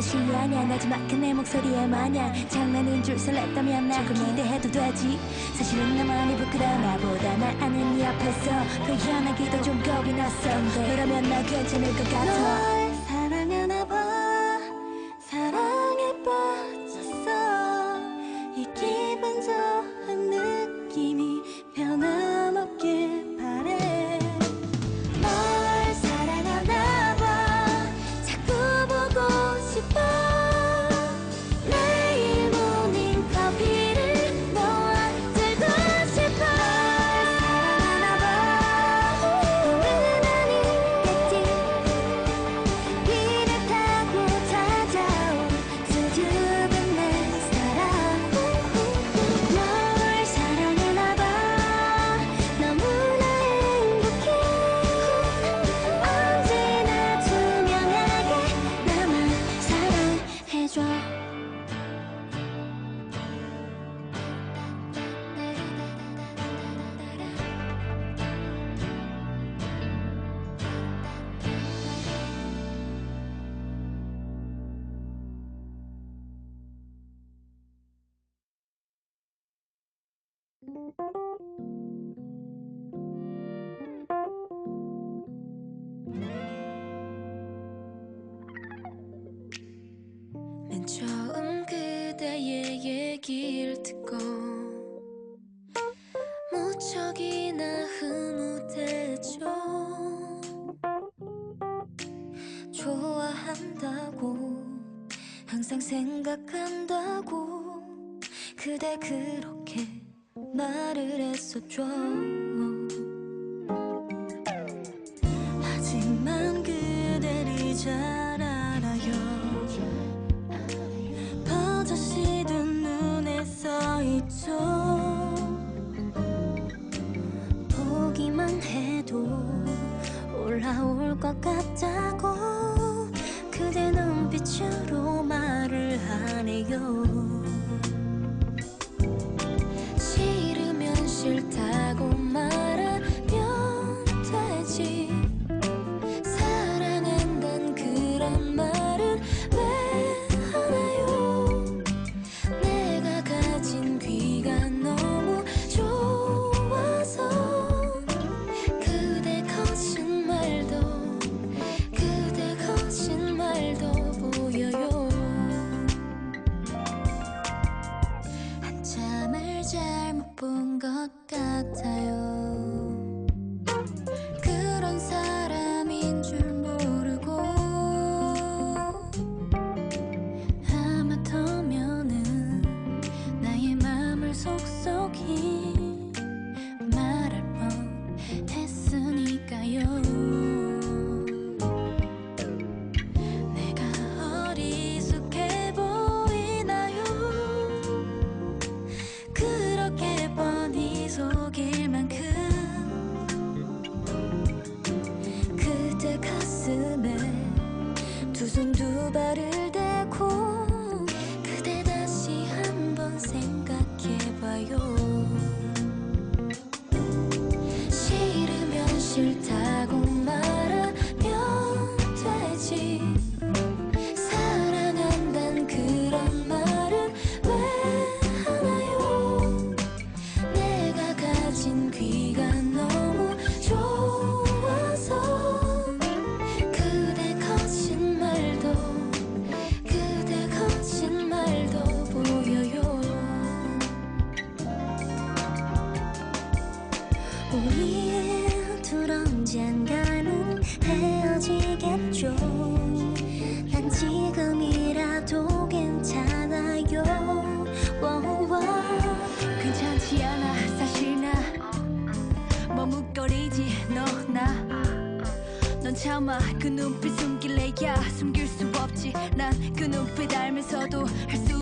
것이 아냐 나지막한 내 목소리에 마냥 장난인 줄 설렜다면 나 기대해도 되지. 사실은 나만이 부끄러워. 나보다 날 아는 이 앞에서 표현하기도 좀 겁이 났어 너라면 나 괜찮을 것 같아 맨 처음 그대의 얘기를 듣고 무척이나 흐뭇했죠. 좋아한다고 항상 생각한다고 그대 그렇게 말을 했었죠. 하지만 그대를 잘 알아요. 버젓이 두 눈에 서 있죠. 보기만 해도 올라올 것 같다고 그대 눈빛으로 말을 하네요 잘못 본 것 같아요 우리 둘 언젠가는 헤어지겠죠. 난 지금이라도 괜찮아요. 워워. 괜찮지 않아 사실 나. 머뭇거리지 너나넌 참아 그 눈빛 숨길래야 숨길 수 없지. 난 그 눈빛 알면서도 할수